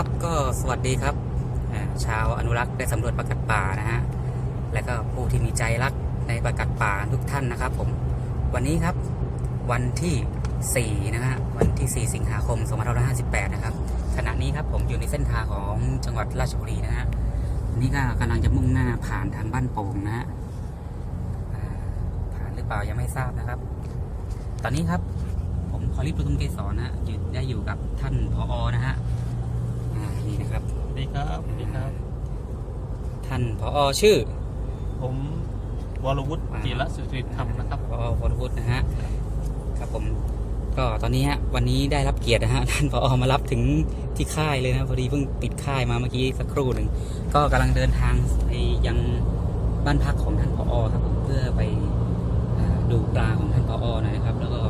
ครับก็สวัสดีครับชาวอนุรักษ์ได้สำรวจปลากัดป่านะฮะและก็ผู้ที่มีใจรักในปลากัดป่าทุกท่านนะครับผมวันนี้ครับวันที่4นะฮะวันที่ 4 สิงหาคม 2558 นะครับขณะนี้ครับผมอยู่ในเส้นทางของจังหวัดราชบุรีนะฮะวันนี้ก็กำลังจะมุ่งหน้าผ่านทางบ้านโป่งนะฮะผ่านหรือเปล่ายังไม่ทราบนะครับ ตอนนี้ครับผมพอลิปปทุมเกษรนะฮะอยู่ได้อยู่กับท่านผอนะฮะ นี่นะครับ สวัสดีครับสวัสดีครับ ท่านผอชื่อ ผมวรวุฒิอ่าจิรสุริธรรมนะครับผอวรวุฒินะฮะครับผมก็ตอนนี้ฮะวันนี้ได้รับเกียรตินะฮะท่านผอมารับถึงที่ค่ายเลยนะพอดีเพิ่งปิดค่ายมาเมื่อกี้สักครู่หนึ่งก็กำลังเดินทางไปยังบ้านพักของท่านผอครับผมเพื่อไปอ่าดูปลาของท่านผอหน่อยนะครับ แล้วก็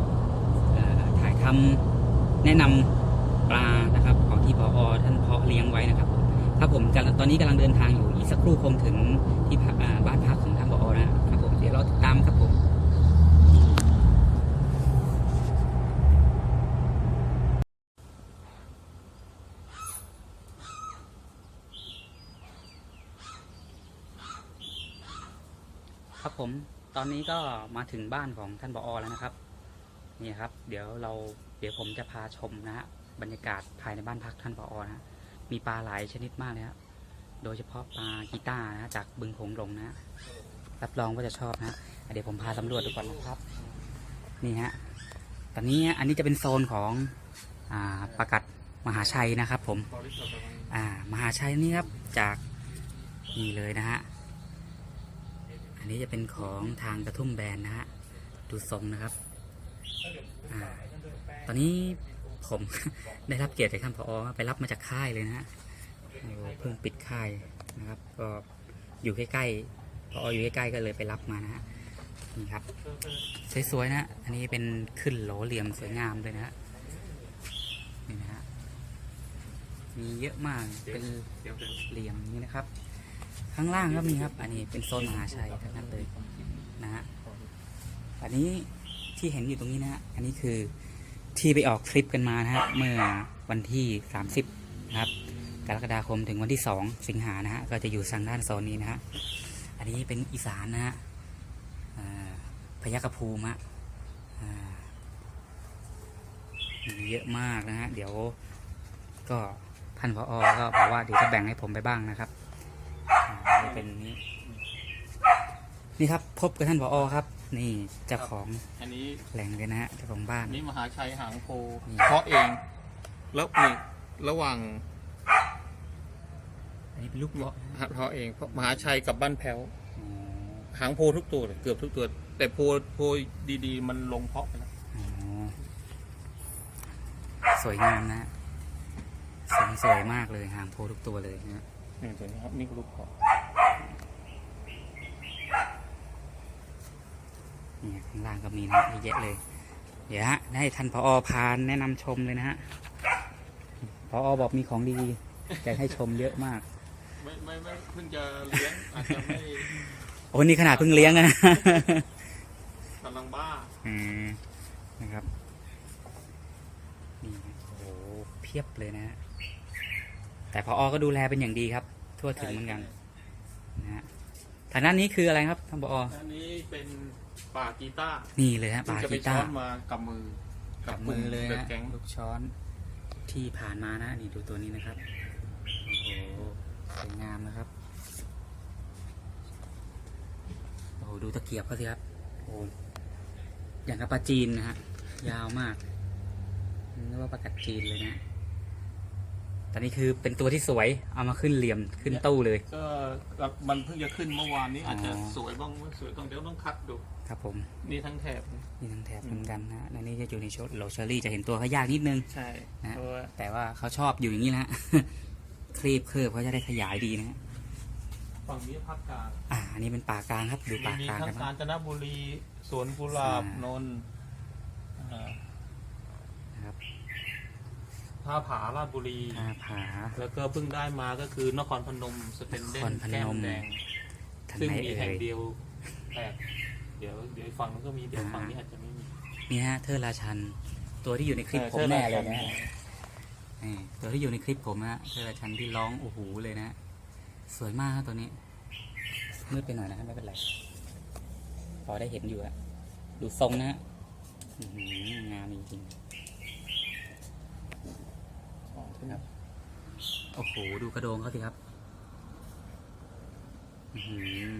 อ่าถ่ายทำแนะนำปลานะครับของ ที่ผอท่านเพาะเลี้ยงไว้นะครับครับผมตอนนี้กำลังเดินทางอยู่อีกสักครู่คงถึงที่บ้านพักของท่านผอนะครับผมเดี๋ยวเราติดตามครับผมครับผมตอนนี้ก็มาถึงบ้านของท่านผอแล้วนะครับนี่ครับ เดี๋ยวเราเดี๋ยวผมจะพาชมนะฮะ บรรยากาศภายในบ้านพักท่านผอนะฮะมีปลาหลายชนิดมากเลยครับโดยเฉพาะปลากีตาร์นะฮะจากบึงโขงหลงนะฮะรับรองว่าจะชอบนะฮะเดี๋ยวผมพาสำรวจดูก่อนนะครับ นี่ฮะตอนนี้อันนี้จะเป็นโซนของอ่าปลากัดมหาชัยนะครับ ผมอ่ามหาชัยนี่ครับจากนี่เลยนะฮะอันนี้จะเป็นของทางกระทุ่มแบนนะฮะดูทรงนะครับอตอนนี้ ผมได้รับเกียรติจากท่านผอไปรับมาจากค่ายเลยนะฮะเพิ่งปิดค่ายนะครับ ก็อยู่ใกล้ๆพออยู่ใกล้ๆก็เลยไปรับมานะฮะนี่ครับ สวยๆนะอันนี้เป็นขึ้นโหลเหลี่ยมสวยงามเลยนะฮะนี่นะฮะมีเยอะมากเป็นเหลี่ยมนี่นะครับ ข้างล่างก็มีครับ อันนี้เป็นโซนมหาชัยทั้งนั้นเลยนะฮะอันนี้ที่เห็นอยู่ตรงนี้นะฮะอันนี้คือ ที่ไปออกทริปกันมานะฮะเมื่อวันที่ 30นะครับกรกฎาคมถึงวันที่ 2 สิงหานะฮะก็จะอยู่ทางด้านโซนนี้นะฮะอันนี้เป็นอีสานนะฮะอ่าพยัคฆภูมิฮะเยอะมากนะฮะเดี๋ยวก็ท่านพออก็บอกว่าเดี๋ยวจะแบ่งให้ผมไปบ้างนะครับนี่เป็นนี้นี่ครับพบกับท่านผอครับ นี่เจ้าของอันนี้แหล่งเลยนะฮะเจ้าของบ้านอันนี้มหาชัยหางโพนี่เพาะเอง แล้วนี่ระหว่างอันนี้เป็นลูกเพาะนะฮะเพาะเองเพราะมหาชัยกับบ้านแพ้วอ๋อหางโพทุกตัวเลยเกือบทุกตัว แต่โพโพดีๆ มันลงเพาะไปแล้วอ๋อสวยงามนะฮะสีสวยมากเลยหางโพทุกตัวเลยนะฮะนี่ตัวนี้ครับนี่ก็ลูกเพาะ นี่ข้างล่างก็มีนะเยอะแยะเลย เดี๋ยวฮะให้ท่านผอพานแนะนำชมเลยนะฮะผอบอกมีของดีจะให้ชมเยอะมาก ไม่ไม่ไม่เพิ่งจะเลี้ยงอาจจะไม่โอ้นี่ขนาดเพิ่งเลี้ยงนะกำลังบ้าอืมนะครับนี่โอ้โหเพียบเลยนะฮะแต่พออก็ดูแลเป็นอย่างดีครับ ทั่วถึงเหมือนกันนะฮะทางด้านนี้คืออะไรครับท่านพออันนี้เป็น ป่ากีตาร์นี่เลยฮะปลาจะไปกีช้ตาอนร์มากับมือกับมือเลยเดอะฮะแก๊งลูกช้อนที่ผ่านมานะ นี่ดูตัวนี้นะครับ โอ้โหสวยงามนะครับ โอ้โหดูตะเกียบเขาสิครับโอ้โหอย่างกับปลาจีนนะฮะยาวมากนึกว่าปลากัดจีนเลยนะ ตอนนี้คือเป็นตัวที่สวยเอามาขึ้นเหลี่ยมขึ้นตู้เลย ก็มันเพิ่งจะขึ้นเมื่อวานนี้อาจจะอ๋อสวยบ้างไม่สวยต้องเดี๋ยวต้องคัดดู ครับผมนี่ทั้งแถบนี่ทั้งแถบเหมือนกันนะและนี่จะอยู่ในชุดโรเชอรี่จะเห็นตัวเขายากนิดนึงใช่นะเพราะว่าแต่ว่าเขาชอบอยู่อย่างนี้นะฮะคลีบเคลือบเขาจะได้ขยายดีนะฮะฝั่งนี้ภาคกลางอ่าอันนี้เป็นป่ากลางครับดูป่ามีกลางทั้กันงบ้ากางญจนบุรีสวนกุหลาบอ่านนท์อ่านะครับ ท่าผาราชบุรี ท่าผา แล้วก็เพิ่งได้มาก็คือนครพนมสเปนเดนครนพนม แก้มแดงทางซึ่งไหนมีเอ่แห่งย เดียวแปลกเดี๋ยวเดี๋ยวฝั่งนู้นก็มีเดี๋ยวอ่าฝั่งนี้อาจจะไม่มี นี่ฮะเทอร์ราชัน ตัวที่อยู่ในคลิปเออผมเทอร์แน่ราชันเลยนะฮะนี่ตัวที่อยู่ในคลิปผมนะเทอร์ชันที่ร้องโอ้โหเลยนะ สวยมากครับตัวนี้มืดไปหน่อยนะครับไม่เป็นไร พอได้เห็นอยู่อะดูทรงนะฮะอื้อหืองามจริงๆ ครับ โอ้โห ดูกระโดงเขาสิครับอื้อหือ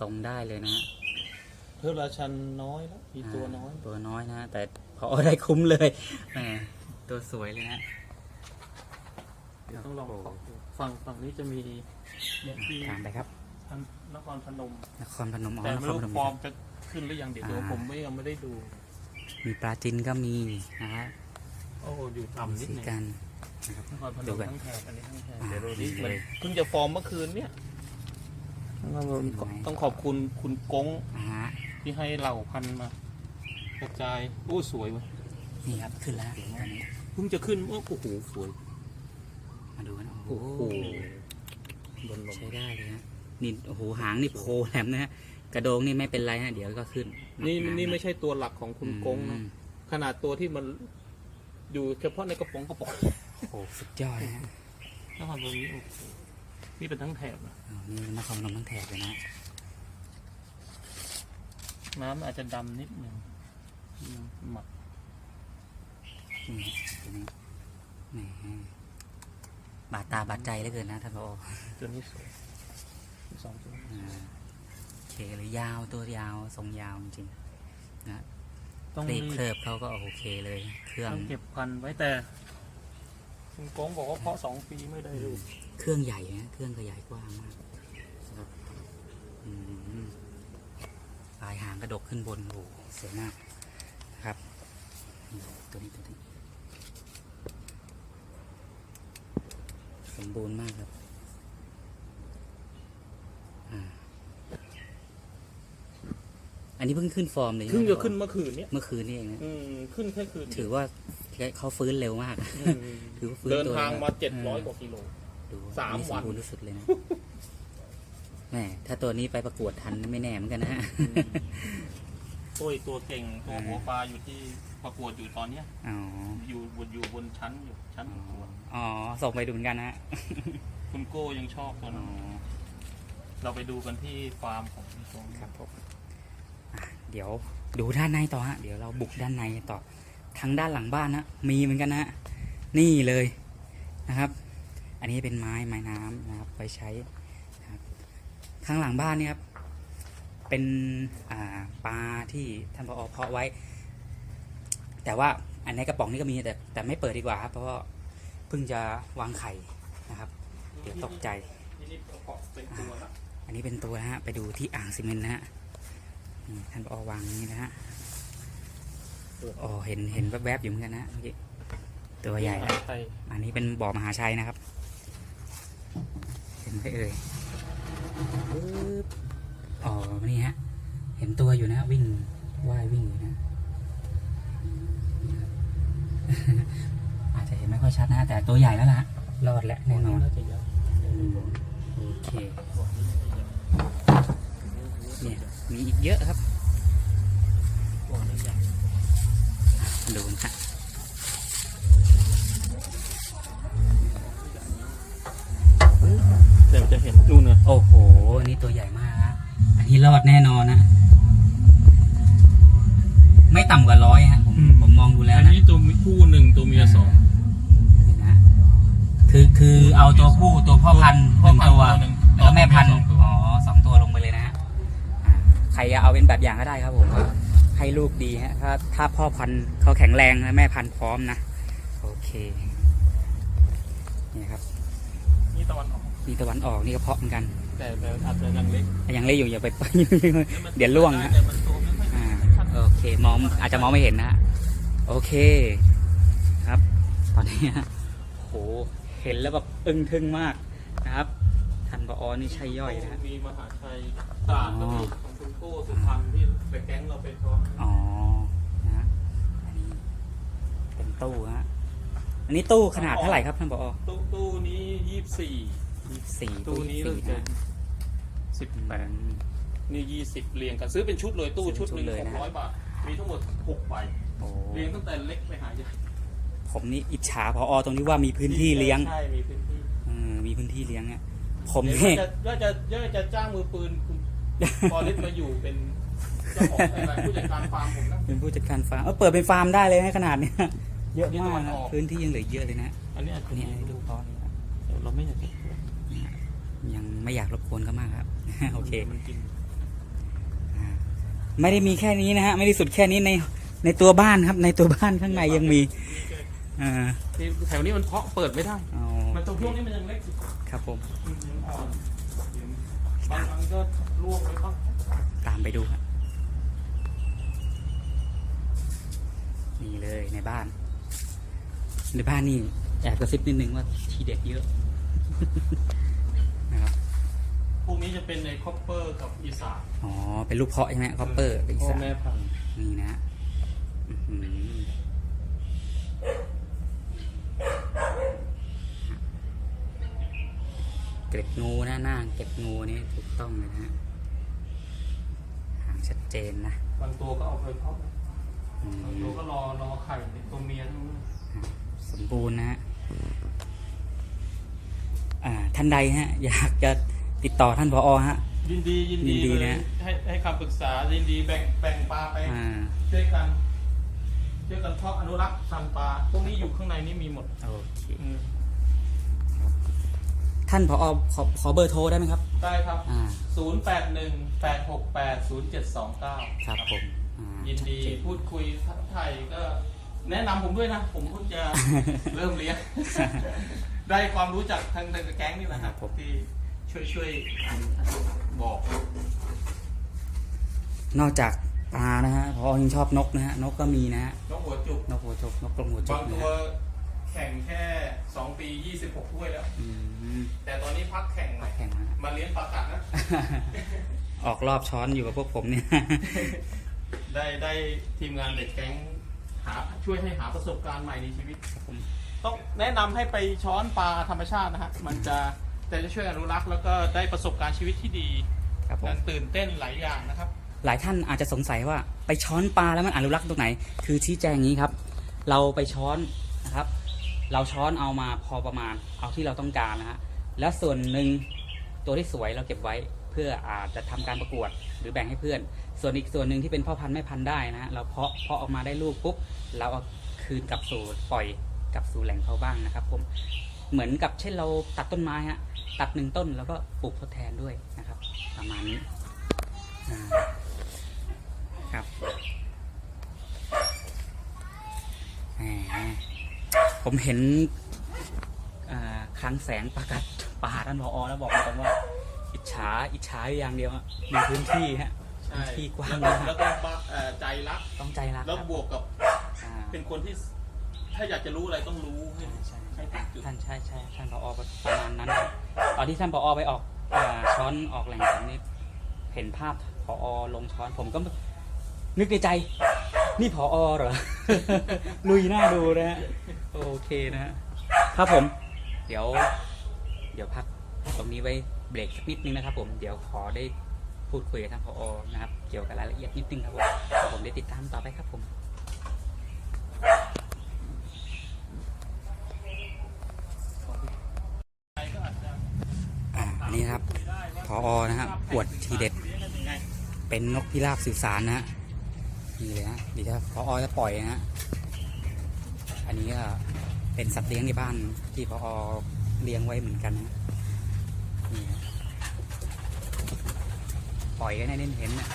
ทรงได้เลยนะฮะเพื่อราชันน้อยแล้วมีตัวน้อยาตัวน้อยนะแต่พอได้คุ้มเลยแหมตัวสวยเลยนะเดี๋ยวต้องลองขอดูฝั่งฝั่งนี้จะมีเนี่ยที่ตามไปครับนครพนมนครพนมอ๋อแต่นไม่ครรู้พนมฟอร์มจะขึ้นหรือยังเดี๋ยวอ่าผมไม่ยังไม่ได้ดู มีปลาจินก็มีนะฮะโอ้อยู่ต่ำนิดสีหนึงกั นนครพนดูมกันทั้งแถบอันนี้ทั้งแถบอ่าเดี๋ยวดูดิดีมันเลยเพิ่งจะฟอร์มเมื่อคืนเนี่ยต้องขอบคุณคุณกงอ่าฮะที่ให้เหล่าพันธุ์มากระจายโอ้สวยว่ะนี่ครับขึ้นแล้วตอนนี้เพิ่งจะขึ้นเมื่อโอ้โหสวย มาดูกันโอ้โอ้โหโหบนลมใช้ได้เลยฮะนี่โอ้โหหางนี่โผล่แหลมนะฮะกระโดงนี่ไม่เป็นไรฮะเดี๋ยวก็ขึ้น นี่หานี่ๆไม่ใช่ตัวหลักของคุณกงอืนะมขนาดตัวที่มันอยู่เฉพาะในกระป๋องกระป๋อง โอ้โหสุดยอดนะฮะนครพนมนี่โอ้โหนี่เป็นทั้งแถบนะอ๋อนี่นครพนมทั้งแถบเลยนะน้ำอาจจะดำนิดหนึ่งหมักนี่ตัวนี้แหมบาดตาบาดใจเหลือเกินนะท่านผอตัวนี้สวยสองตัวอ่าโอเคเลยยาวตัวยาวทรงยาวจริงๆนะต้องรีรีบบเคลิบเขาก็โอเคเลย เครื่องต้องเก็บพันธุ์ไว้แต่ คุณกงบอกว่าเพาะสองปีไม่ได้ลูกเครื่องใหญ่นะเครื่องขยายกว้างมากนะครับอืมปลายหางกระดกขึ้นบนโอ้โหสวยมากนะครับนี่ตัวนี้ตัวนี้สมบูรณ์มากครับอ่าอันนี้เพิ่งขึ้นฟอร์มเลยเพิ่งใช่จะไหมขึ้นเมื่อคืนเนี้ยเมื่อคืนนี่เองนะอืมขึ้นแค่คืนถือว่า เขาฟื้นเร็วมากอืมถือว่าฟื้นเดินตัวทางแล้วมาเจ็ดร้อยเออกว่ากิโล ดูสามอันนี้วันสมบูรณ์ที่สุดเลยนะแหมถ้าตัวนี้ไปประกวดทันไม่แน่เหมือนกันนะฮะโอ้ยตัวเก่งตัวหัวปลาอยู่ที่ประกวดอยู่ตอนเนี้ย อ๋อ อยู่บนอยู่บนชั้นอยู่ชั้นประกวดอ๋อ ส่งไปดูเหมือนกันนะฮะ คุณโก้ยังชอบตัวอ๋นั้อนเราไปดูกันที่ฟาร์มของคุณโก้ครับผมอะเดี๋ยวดูด้านในต่อฮะ เดี๋ยวเราบุกด้านในต่อ ทางด้านหลังบ้านนะมีเหมือนกันนะนี่เลยนะครับ อันนี้เป็นไม้ไม้น้ำนะครับไว้ใช้นะครับข้างหลังบ้านเนี่ยครับเป็นปลาที่ท่านพอเพาะไว้ แต่ว่าอันในกระป๋องนี่ก็มีแต่แต่ไม่เปิดดีกว่าครับเพราะว่าเพิ่งจะวางไข่นะครับ เดี๋ยวตกใจที่นี่ประกอบเป็นตัวละอันนี้เป็นตัวนะฮะไปดูที่อ่างซีเมนต์นะฮะท่านผอวางนี้นะฮะ อ๋อเห็นเห็นแวบๆอยู่เหมือนกันนะเมื่อกี้ตัวใหญ่นะไทยอันนี้เป็นบ่อมหาชัยนะครับ เห็นไหมเอ่ยปึ๊บอ๋อนี่ฮะ เห็นตัวอยู่นะ วิ่งว่ายวิ่งอยู่นะนี่ครับอาจจะเห็นไม่ค่อยชัดนะแต่ตัวใหญ่แล้วล่ะรอดแล้วแน่นอนน่าจะใหญ่อืมโอเคเนี่ยมีอีกเยอะครับตัวนี้ใหญ่ ดูนะฮะแต่จะเห็นนู่นนะโอ้โห อันนี้ตัวใหญ่มากฮะอันนี้รอดแน่นอนนะ ไม่ต่ำกว่าร้อยฮะผมผมมองดูแล้วอันนะนี้ตัวมีคู่หนึ่งตัวเมียสองเห็นนะคือคือเอาตัวผู้ตัวพ่อพันธุ์หนึ่งตัว หนึ่งแล้วแม่พันธุ์ สองตัวอ๋อสองตัวลงไปเลยนะฮะอ่าใครจะเอาเป็นแบบอย่างก็ได้ครับผมว่า ให้ลูกดีฮะถ้าถ้าพ่อพันธุ์เขาแข็งแรงและแม่พันธุ์พร้อมนะโอเคนี่ครับนี่ตะวันออกมีตะวันออกนี่ก็เพาะเหมือนกันแต่แต่อาจจะยังเล็กยังเล่นอยู่อย่าไป เดี๋ยวล่วงฮะแต่มันโตไม่ค่อยอ่าโอเคมองอาจจะมองไม่เห็นนะฮะโอเคครับ ตอนนี้ฮะโหเห็นแล้วแบบอึ้งทึ่งมากนะครับท่านปอนี่ใช่ย่อยนะฮะมีมหาชัยตราดก็มีของคุณ โก้สุพรรณที่ไปแก๊งเราไปพร้อมอ๋อนะฮะอันนี้เป็นตู้ฮะอันนี้ตู้ขนาดเท่าไหร่ครับท่านปอตู้ตู้นี้ยี่สิบสี่ยี่สี่ตู้นี้สี่รู้จะนะสิบแปดอืมนี่ยี่สิบเรียงกันซื้อเป็นชุดเลยตู้ซื้อเป็นชุดหนึ่งชุดเลยหนะกร้อยบาท มีทั้งหมดหกใบโอ้เรียงตั้งแต่เล็กไปหาใหญ่หผมนี่อิจฉาพออตรงที่ว่ามีพื้นที่เลี้ยงใช่มีพื้นที่เออมีพื้นที่เลี้ยงเนี่ยผมเดี๋ยวนี่จะจะจะจะจะจ้างมือปืนคุณ พอลิสมาอยู่เป็นเจ้าของอะไรผู้จัดการฟาร์มผมนะเป็นผู้จัดการฟาร์มเออเปิดเป็นฟาร์มได้เลยนะขนาดเนี้ยเยอะมากนี่ตะวันนะออกพื้นที่ยังเหลือเยอะเลยนะอันนี้อาจจะนี่ไอ้ลูกพ่อนี่ครับเดี๋ยวเราไม่อยากจะยังไม่อยากรบกวนก็มากครับ โอเค มันกินอ่าไม่ได้มีแค่นี้นะฮะ ไม่ได้สุดแค่นี้ในในตัวบ้านครับ ในตัวบ้านข้างในยังมีอ่าที่แถวนี้มันเพาะเปิดไม่ได้เอามันตรงช่วงนี้มันยังเล็กอยู่ครับผมมันยังอ่อนบางอันก็ ร่วงไปบ้างตามไปดูครับนี่เลยในบ้าน ในบ้านนี่แอบกระซิบนิดนึงว่าทีเด็ดเยอะ นะครับพวกนี้จะเป็นในคอปเปอร์กับอีสานอ๋อเป็นลูกเพาะใช่ไหมคอปเปอร์อีพ่อสานแม่พันธุ์นี่นะอื้อหือเกล็ดงูนะหน้าเกล็ดงูนี่ถูกต้องเลยนะฮะหาง ชัดเจนนะบางตัวก็เอาไปเพาะอืมบางตัวก็รอรอไข่ตัวเมียทั้งนั้นสมบูรณ์นะฮะอ่าท่านใดฮะ อยากจะติดต่อท่านผอฮะ ยินดียินยิดีนดีเลยนะ ให้ให้คำปรึกษายินดีแบ่งแบ่งปลาไป อ่าช่วยกันช่วยกันเพาะอนุรักษ์สันปลาพวกนี้อยู่ข้างในนี่มีหมดโอเคอืมท่านผอขอขอเบอร์โทรได้ไหมครับ ได้ครับ อ่า 0 8 1 8 6 8 0 7 2 9ครับผมอ่ายินดีชัเจพูดคุยทักไทายก็แนะนำผมด้วยนะ ผมเพิ่งจะ เริ่มเลี้ยง ได้ความรู้จากทางทางแก๊งนี่แหละครับที่ช่วยช่วยบอก นอกจากปลานะฮะพอยังชอบนกนะฮะนกก็มีนะฮะนกหัวจุก นกหัวจกนกกรงหัวจบากงนะตัวฮะ แข่งแค่ 2 ปี 26ถ้วยแล้ว อืมแต่ตอนนี้พักแข่งหน่อยแข่งนะฮะมาเลี้ยงปลากัดนะ ออกรอบช้อนอยู่กับพวกผมเนี่ย ได้ได้ทีมงานเด็กแก๊งหาช่วยให้หาประสบการณ์ใหม่ในชีวิตครับผม ต้องแนะนำให้ไปช้อนปลาธรรมชาตินะฮะ มันจะแต่จะช่วยอนุรักษ์แล้วก็ได้ประสบการณ์ชีวิตที่ดีครับผมการตื่นเต้นหลายอย่างนะครับ หลายท่านอาจจะสงสัยว่าไปช้อนปลาแล้วมันอนุรักษ์ตรงไหน คือชี้แจงอย่างนี้ครับ เราไปช้อนนะครับ เราช้อนเอามาพอประมาณเอาที่เราต้องการนะฮะแล้วส่วนหนึ่งตัวที่สวยเราเก็บไว้เพื่ออาจจะทำการประกวดหรือแบ่งให้เพื่อน ส่วนอีกส่วนหนึ่งที่เป็นพ่อพันธุ์แม่พันธุ์ได้นะฮะเราเพาะเพาะออกมาได้ลูกปุ๊บเราเอาคืนกลับสู่ปล่อยกลับสู่แหล่งเขาบ้างนะครับผมเหมือนกับเช่นเราตัดต้นไม้ฮะตัดหนึ่งต้นแล้วก็ปลูกทดแทนด้วยนะครับประมาณนี้ครับ ผมเห็นอ่าคลังแสงประกัดป่าท่านพอแล้วบอกตรงว่า อิจฉาอิจฉาอยู่อย่างเดียวฮะมีพื้นที่ฮะใช่ที่กว้างแล้วมากแล้วก็ปะเอ่อใจรักต้องใจรักแล้วครับบวกกับอ่าเป็นคนที่ถ้าอยากจะรู้อะไรต้องรู้ให้ใช่ให้ใช่ถึงจุดท่านใช่ใช่ท่านผอประมาณนั้นครับตอนที่ท่านผอไปออกอ่าช้อนออกแหล่งผมนี่เห็นภาพผอลงช้อนผมก็นึกในใจ นี่ผอเหรอ ลุยหน้าดูนะฮะ โอเคนะฮะ ครับผม เดี๋ยว เดี๋ยวพักตรงนี้ไว้เบรกสักนิดนึงนะครับ ผม เดี๋ยวขอได้พูดคุยกับท่านผอนะครับ เกี่ยวกับรายละเอียดนิดนึงครับผมเดี๋ยวผมได้ติดตามต่อไปครับผมใครก็อาจจะอ่าอันนี้นะครับพอนะครับอวดทีเด็ดเลี้ยงกันยังไงเป็นนกพิราบสื่อสารนะฮะ นี่เลยฮะเดี๋ยวจะพอจะปล่อยนะฮะอันนี้ก็เป็นสัตว์เลี้ยงในบ้านที่พอเลี้ยงไว้เหมือนกันนะนี่ฮะปล่อยกันให้เน้นเห็นนะ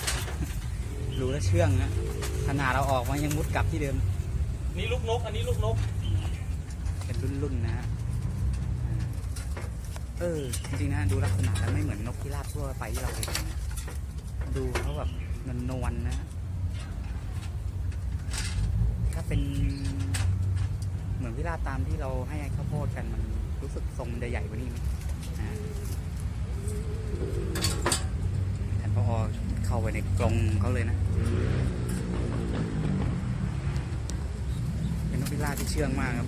รู้แล้วเชื่องนะขนาดเราออกมายังมุดกลับที่เดิม นี่ลูกนก อันนี้ลูกนก เป็นรุ่นๆนะฮะอ่าเออจริงๆนะดูลักษณะแล้วไม่เหมือนนกพิราบทั่วไปที่เราเคยเห็นนะดูเขาแบบนวลๆนะ ถ้า เป็นเหมือนพิราตามที่เราให้ข้าวโพดกันมันรู้สึกทรงใหญ่กว่านี้ไหมท่านพอเข้าไปในกรงเขาเลยนะ เป็นนกพิราบที่เชื่องมากครับ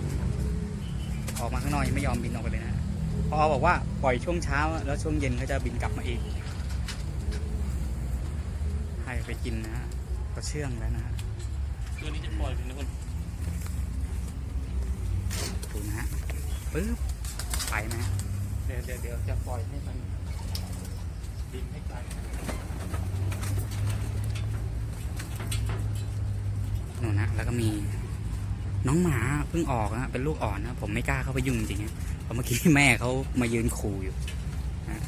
ออกมาข้างนอกยังไม่ยอมบินออกไปเลยนะพอบอกว่าปล่อยช่วงเช้า แล้วช่วงเย็นเขาจะบินกลับมาเองให้ไปกินนะฮะก็เชื่องแล้วนะฮะ ตัวนี้จะปล่อยเป็นคนนะฮะปึ๊บไปนะฮะเดี๋ยวเดี๋ยวเดี๋ยวจะปล่อยให้มันบินให้ไกลนู่นนะแล้วก็มีน้องหมาเพิ่งออกนะเป็นลูกอ่อนนะผมไม่กล้าเข้าไปยุ่งจริงๆนะเพราะเมื่อกี้แม่เขามายืนขู่อยู่นะ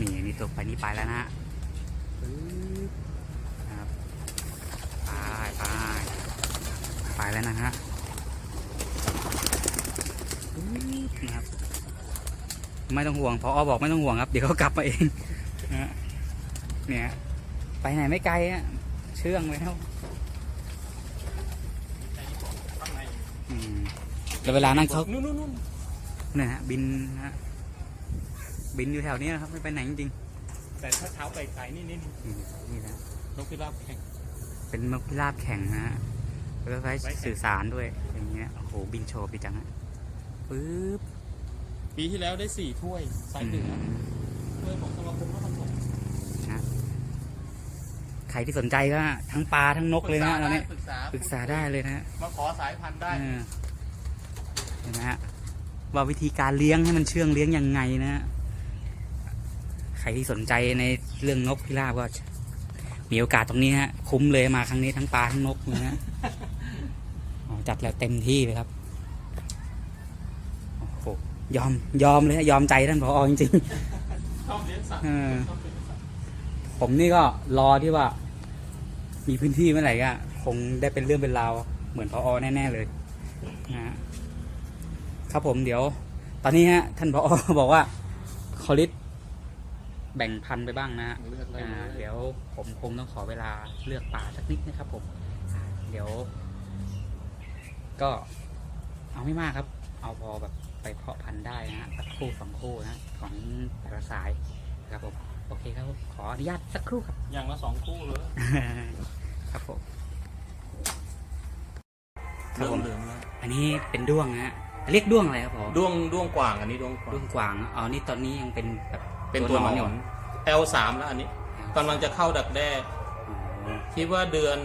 นี่นี่ตัวไปนี่ไปแล้วนะฮะปึ๊บนะครับไปไป ไปแล้วนะฮะปึ๊บนะครับ ไม่ต้องห่วงพออบอกไม่ต้องห่วงครับ เดี๋ยวเขากลับมาเองนะฮะเนี่ย ไปไหนไม่ไกลอะเชื่องแล้วข้างในอืมแล้วเวลานั่งเขานู่นนู่นนู่นเนี่ยฮะบินนะฮะบินอยู่แถวนี้นะครับไม่ไปไหนจริงแต่ถ้าเท้าไปไกลนี่นี่นี่ๆอืมนี่นะนกพิราบแข่ง เป็นนกพิราบแข่งนะฮะ แล้วก็ใช้สื่อสารด้วยอย่างเงี้ยโอ้โหบินโชว์ดีจังฮะปึ๊บปีที่แล้วได้สี่ถ้วยสายเหนือถ้วยของสมาคมนครปฐมใครที่สนใจก็ทั้งปลาทั้งนกเลยนะตอนนี้ปรึกษาปรึกษาได้เลยนะฮะมาขอสายพันธุ์ได้เออเห็นไหมฮะว่าวิธีการเลี้ยงให้มันเชื่องเลี้ยงยังไงนะฮะใครที่สนใจในเรื่องนกพิราบก็มีโอกาสตรงนี้ฮะ คุ้มเลยมาครั้งนี้ทั้งปลาทั้งนกนะฮะอ๋อ จัดแล้วเต็มที่เลยครับโอ้โหยอมยอมเลยฮะยอมใจท่านผอจริงชอบเลี้ยงสัตว์เออชอบเลี้ยงสัตว์ๆผมนี่ก็รอที่ว่า มีพื้นที่เมื่อไหร่ก็คงได้เป็นเรื่องเป็นราวเหมือนพอแน่ ๆ เลยนะฮะครับผมเดี๋ยว ตอนนี้ฮะ ท่านพอบอกว่าคอลิสแบ่งพันธุ์ไปบ้างนะฮะเลือดอะไรอ่าเลยเดี๋ยวผมคงต้องขอเวลาเลือกปลาสักนิดนะครับผมอ่าเดี๋ยว ก็เอาไม่มากครับ เอาพอแบบไปเพาะพันธุ์ได้นะฮะสักคู่สองคู่นะของแต่ละสายนะครับผมโอเคครับขออนุญาตสักครู่ครับ อย่างละสองคู่เลยครับผมครับผมเหลืองๆแล้วอันนี้เป็นด้วงนะฮะเรียกด้วงอะไรครับผมด้วงด้วงกว่างอันนี้ด้วงกว่างด้วงกวางอ๋อนี่ตอนนี้ยังเป็นแบบเป็นตัวหนอยู่อน L3 แล้วอันนี้กำลังจะเข้าดักแด้อ๋อคิดว่าเดือน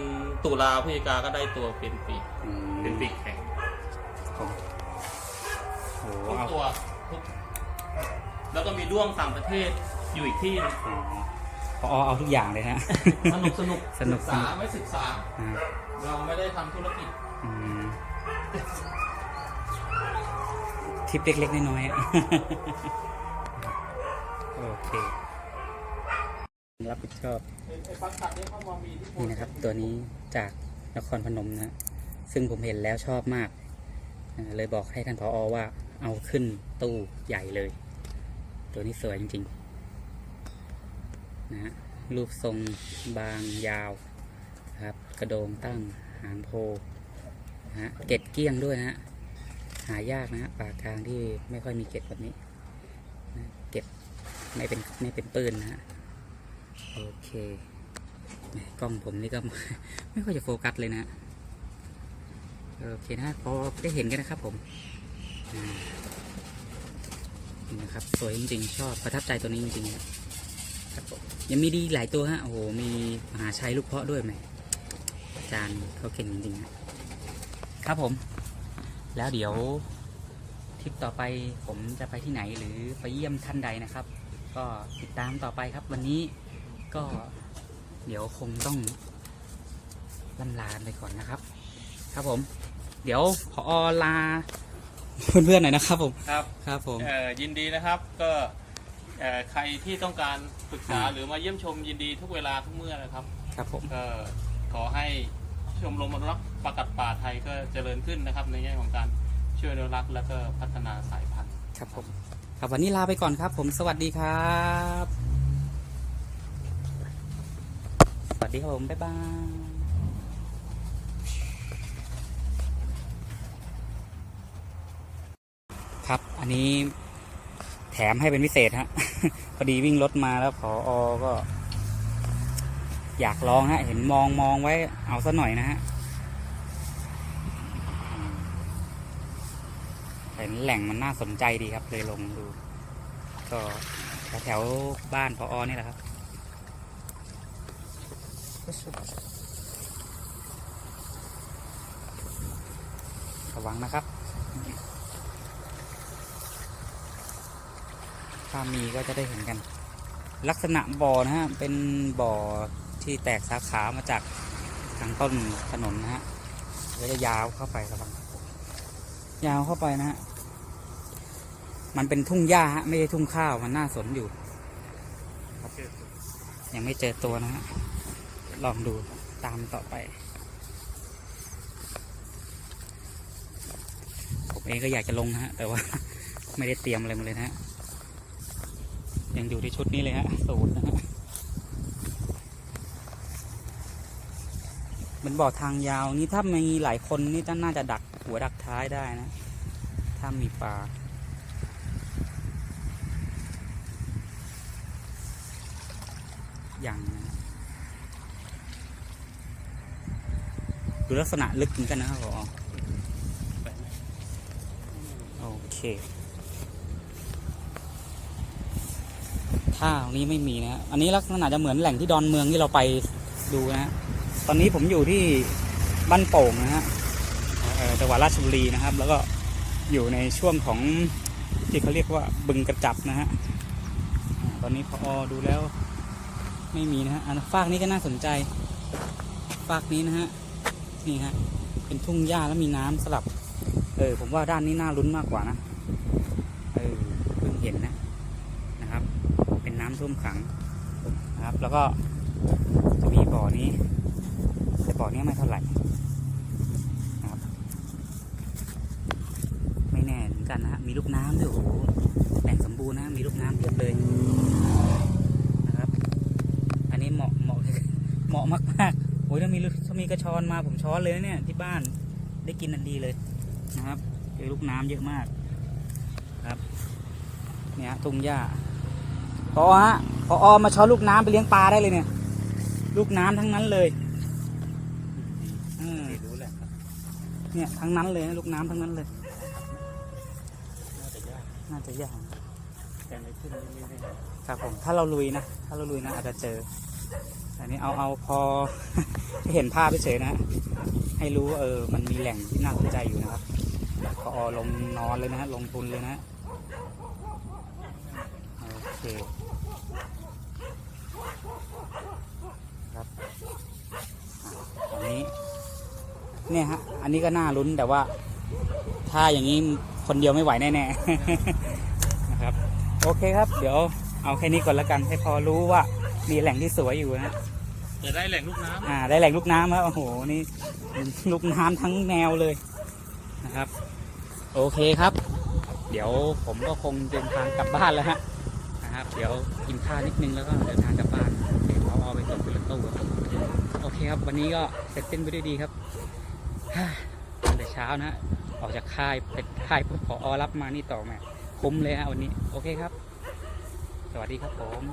ตุลาพฤศจิกาก็ได้ตัวเป็นปีกอืม เป็นปีกแข็งผมโอ้โหทุกเอาตัวทุกแล้วก็มีด้วงต่างประเทศอยู่อีกที่หนึ่งอ๋อพอเอาทุกอย่างเลยฮะ สนุกสนุกสนุก ศึกษาไม่ศึกษา อ่าเราไม่ได้ทำธุรกิจ อืมทิปเล็กๆน้อยๆอะโอเค รับผิดชอบ ไอ้ไอ้ฟักตัดเนี่ยเข้ามามีที่ นี่นะครับ ตัวนี้จากนครพนมนะฮะ ซึ่งผมเห็นแล้วชอบมาก เลยบอกให้ท่านผออว่าเอาขึ้นตู้ใหญ่เลย ตัวนี้สวยจริงๆนะรูปทรงบางยาวครับกระโดงตั้งหางโพนะฮะเก็ดเกี้ยงด้วยนะฮะหายากนะฮะปากกลางที่ไม่ค่อยมีเก็ดแบบนี้นะเก็บไม่เป็นไม่เป็นปืนนะฮะโอเคกล้องผมนี่ก็ไม่ค่อยจะโฟกัสเลยนะ โอเคนะพอได้เห็นกันนะครับผมนี่นะครับสวยจริงๆชอบประทับใจตัวนี้จริงๆครับผมยังมีดีหลายตัวฮะโอ้โหมีมหาชัยลูกเพาะด้วยไหมอาจารย์เขาเก่งจริงๆฮะครับผม แล้วเดี๋ยวทริปต่อไปผมจะไปที่ไหนหรือไปเยี่ยมท่านใดนะครับ ก็ติดตามต่อไปครับ วันนี้ก็เดี๋ยวคงต้องล่ำลาไปก่อนนะครับ ครับผม เดี๋ยวพอลาเพื่อนๆหน่อยนะครับผมครับ ครับผม เอ่อยินดีนะครับก็เอ่อใครที่ต้องการปรึกษาอ่า หรือมาเยี่ยมชมยินดีทุกเวลาทุกเมื่อนะครับครับผม ก็ขอให้ชมรมอนุรักษ์ปลากัดป่าไทยก็เจริญขึ้นนะครับ ในแง่ของการช่วยอนุรักษ์และก็พัฒนาสายพันธุ์ ครับผม ครับวันนี้ลาไปก่อนครับผม สวัสดีครับ สวัสดีครับผม บ๊ายบาย ครับ อันนี้แถมให้เป็นพิเศษฮะ พอดีวิ่งรถมาแล้วพออก็ อยากลองฮะ เห็นมองมองไว้เอาซะหน่อยนะฮะเห็นแหล่งมันน่าสนใจดีครับเลยลงดู ก็แถวบ้านพออนี่แหละครับระวังนะครับ ถ้ามีก็จะได้เห็นกัน ลักษณะบ่อนะฮะเป็นบ่อที่แตกสาขามาจากทางต้นถนนนะฮะแล้วจะยาวเข้าไประวังยาวเข้าไปนะฮะมันเป็นทุ่งหญ้าฮะไม่ใช่ทุ่งข้าวมันน่าสนอยู่ครับยังไม่เจอตัวนะฮะลองดูตามต่อไปผมเองก็อยากจะลงนะฮะ แต่ว่าไม่ได้เตรียมอะไรมาเลยนะฮะ ยังอยู่ที่ชุดนี้เลยฮะสูตรนะฮะเป็นบ่อทางยาวนี่ถ้ามีหลายคนนี่น่าจะดักหัวดักท้ายได้นะ ถ้ามีปลาอย่างดูลักษณะลึกเหมือนกันนะครับผมโอเค ถ้าตรงนี้ไม่มีนะฮะอันนี้ลักษณะจะเหมือนแหล่งที่ดอนเมืองที่เราไปดูนะฮะตอนนี้ผมอยู่ที่บ้านโป่งนะฮะจังหวัดราชบุรีนะครับ แล้วก็อยู่ในช่วงของที่เขาเรียกว่าบึงกระจับนะฮะ ตอนนี้พอดูแล้วไม่มีนะฮะ อันฟากนี้ก็น่าสนใจ ฟากนี้นะฮะ นี่ฮะ เป็นทุ่งหญ้าแล้วมีน้ำสลับ เออ ผมว่าด้านนี้น่าลุ้นมากกว่านะ เออ เพิ่งเห็นนะ นะครับ เป็นน้ำ ท่วมขังนะครับ แล้วก็จะมีบ่อนี้ แต่บ่อนี้ไม่เท่าไหร่นะครับ ไม่แน่เหมือนกันนะฮะมีลูกน้ำด้วยโอ้โหแหล่งสมบูรณ์นะมีลูกน้ำเยอะเลยนะครับ อันนี้เหมาะเหมาะเหมาะมากๆโอ้ยถ้ามีถ้ามีกระชอนมาผมช้อนเลยเนี่ยที่บ้านได้กินอันดีเลยนะครับเจอลูกน้ำเยอะมากครับเนี่ยทุ่งหญ้า พอฮะพออมาช้อนลูกน้ำไปเลี้ยงปลาได้เลยเนี่ย ลูกน้ำทั้งนั้นเลยอืมรู้แหละครับเนี่ยทั้งนั้นเลยนะลูกน้ำทั้งนั้นเลย น่าจะยากน่าจะยากแต่ในขึ้นนี่ไม่ได้ครับผมถ้าเราลุยนะถ้าเราลุยนะอาจจะเจออันนี้เอาเอาพอให้เห็นภาพเฉยๆนะ ให้รู้ว่าเออมันมีแหล่งที่น่าสนใจอยู่นะครับพอลงนอนเลยนะฮะลงทุนเลยนะฮะโอเค ครับอะอันนี้ เนี่ยฮะ อันนี้ก็น่าลุ้นแต่ว่า ถ้าอย่างนี้คนเดียวไม่ไหวแน่ๆนะครับ โอเคครับ เดี๋ยวเอาแค่นี้ก่อนละกันให้พอรู้ว่ามีแหล่งที่สวยอยู่นะจะได้แหล่งลูกน้ำอ่า ได้แหล่งลูกน้ำครับโอ้โหนี่ลูกน้ำทั้งแนวเลยนะครับ โอเคครับ เดี๋ยวผมก็คงเดินทางกลับบ้านแล้วฮะนะครับ เดี๋ยวกินข้าวนิดนึงแล้วก็เดินทางกลับบ้านเดี๋ยวเขาเอาไปส่งขึ้นรถตู้ครับโอเคครับ วันนี้ก็เสร็จสิ้นไปด้วยดีครับฮ่า ตั้งแต่เช้านะออกจากค่ายเป็นค่ายปุ๊บพอรับมานี่ต่อแม่คุ้มเลยฮะวันนี้ โอเคครับ สวัสดีครับผม